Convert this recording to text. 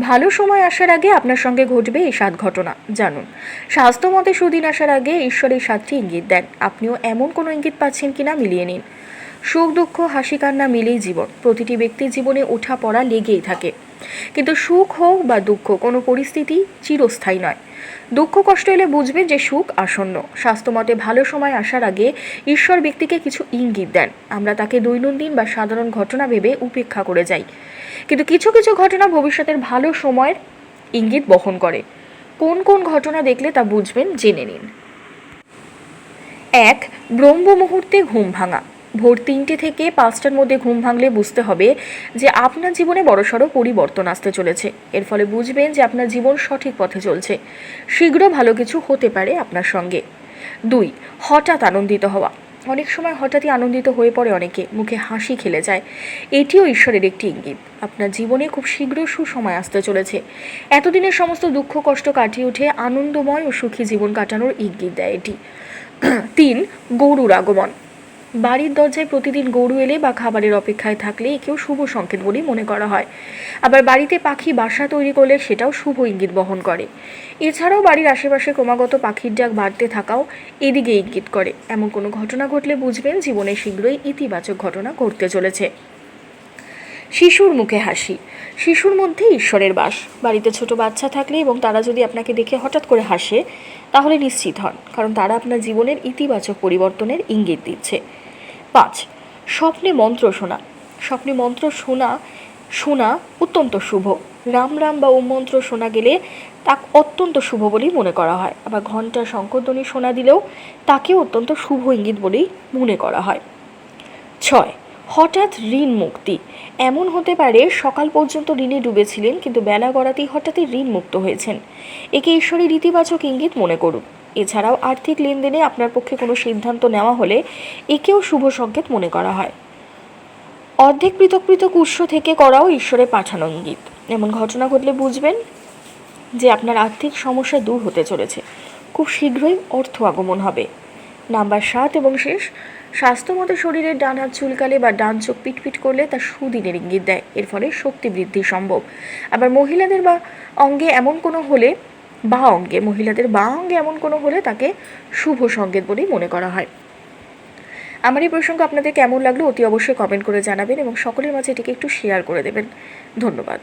ভালো সময় আসার আগে আপনার সঙ্গে ঘটবে এই সাত ঘটনা, জানুন। স্বাস্থ্য মতে সুদিন আসার আগে ঈশ্বরের সাতটি ইঙ্গিত দেন। আপনিও এমন কোনো ইঙ্গিত পাচ্ছেন কি না মিলিয়ে নিন। সুখ, দুঃখ, হাসি, কান্না মিলেই জীবন। প্রতিটি ব্যক্তির জীবনে ওঠা পড়া লেগেই থাকে। কিন্তু সুখ হোক বা দুঃখ, কোনো পরিস্থিতি চিরস্থায়ী নয়। দুঃখ কষ্ট এলে বুঝবেন যে সুখ আসন্ন। স্বাস্থ্যমতে ভালো সময় আসার আগে ঈশ্বর ব্যক্তিকে কিছু ইঙ্গিত দেন। আমরা তাকে দৈনন্দিন বা সাধারণ ঘটনা ভেবে উপেক্ষা করে যাই। কিন্তু কিছু কিছু ঘটনা ভবিষ্যতের ভালো সময়ের ইঙ্গিত বহন করে। কোন কোন ঘটনা দেখলে তা বুঝবেন, জেনে নিন। এক ব্রহ্ম মুহূর্তে ঘুম ভাঙা। ভোর তিনটে থেকে পাঁচটার মধ্যে ঘুম ভাঙলে বুঝতে হবে যে আপনার জীবনে বড়সড় পরিবর্তন আসতে চলেছে। এর ফলে বুঝবেন যে আপনার জীবন সঠিক পথে চলছে। শীঘ্র ভালো কিছু হতে পারে আপনার সঙ্গে। দুই, হঠাৎ আনন্দিত হওয়া। অনেক সময় হঠাৎই আনন্দিত হয়ে পড়ে অনেকে, মুখে হাসি খেলে যায়। এটিও ঈশ্বরের একটি ইঙ্গিত। আপনার জীবনে খুব শীঘ্র সুসময় আসতে চলেছে। এতদিনের সমস্ত দুঃখ, কষ্ট কাটিয়ে উঠে আনন্দময় ও সুখী জীবন কাটানোর ইঙ্গিত দেয় এটি। তিন, গরুর আগমন। বাড়ির দরজায় প্রতিদিন গরু এলে বা খাবারের অপেক্ষায় থাকলে একেও শুভ সংকেত বলেই মনে করা হয়। আবার বাড়িতে পাখি বাসা তৈরি করলে সেটাও শুভ ইঙ্গিত বহন করে। এছাড়াও বাড়ির আশেপাশে ক্রমাগত পাখির ডাক বাড়তে থাকাও এদিকে ইঙ্গিত করে। এমন কোনো ঘটনা ঘটলে বুঝবেন জীবনে শীঘ্রই ইতিবাচক ঘটনা ঘটতে চলেছে। শিশুর মুখে হাসি। শিশুর মধ্যে ঈশ্বরের বাস। বাড়িতে ছোট বাচ্চা থাকলে এবং তারা যদি আপনাকে দেখে হঠাৎ করে হাসে, তাহলে নিশ্চিত হন। কারণ তারা আপনার জীবনের ইতিবাচক পরিবর্তনের ইঙ্গিত দিচ্ছে। পাঁচ স্বপ্নে মন্ত্র শোনা। স্বপ্নে মন্ত্র শোনা শোনা অত্যন্ত শুভ। রাম রাম বা ওম মন্ত্র শোনা গেলে তা অত্যন্ত শুভ বলেই মনে করা হয়। আবার ঘণ্টা শঙ্করধ্বনি শোনা দিলেও তাকেও অত্যন্ত শুভ ইঙ্গিত বলেই মনে করা হয়। ছয়, হঠাৎ ঋণ মুক্তি। এমন হতে পারে সকাল পর্যন্ত ঋণে ডুবেছিলেন, কিন্তু বেলা গড়াতেই হঠাৎই ঋণ মুক্ত হয়েছেন। একে ঈশ্বরের ইতিবাচক ইঙ্গিত মনে করুন। এছাড়াও আর্থিক লেনদেনে আপনার পক্ষে কোনো সিদ্ধান্ত নেওয়া হলে একেও শুভ সংকেত মনে করা হয়। অর্ধেক পৃথক পৃথক উৎস থেকে করাও ঈশ্বরের পাঠানো ইঙ্গিত। এমন ঘটনা ঘটলে বুঝবেন যে আপনার আর্থিক সমস্যা দূর হতে চলেছে। খুব শীঘ্রই অর্থ আগমন হবে। নাম্বার সাত এবং শেষ স্বাস্থ্যমতো শরীরের ডান হাত চুলকালে বা ডান চোখ পিটপিট করলে তা সুদিনের ইঙ্গিত দেয়। এর ফলে শক্তি বৃদ্ধি সম্ভব। আবার মহিলাদের বা অঙ্গে এমন কোনো হলে বা অঙ্গে, মহিলাদের বা অঙ্গে এমন কোনো হলে তাকে শুভ সংকেত বলেই মনে করা হয়। আমার এই প্রসঙ্গ আপনাদের কেমন লাগল অতি অবশ্যই কমেন্ট করে জানাবেন এবং সকলের মাঝে এটিকে একটু শেয়ার করে দেবেন। ধন্যবাদ।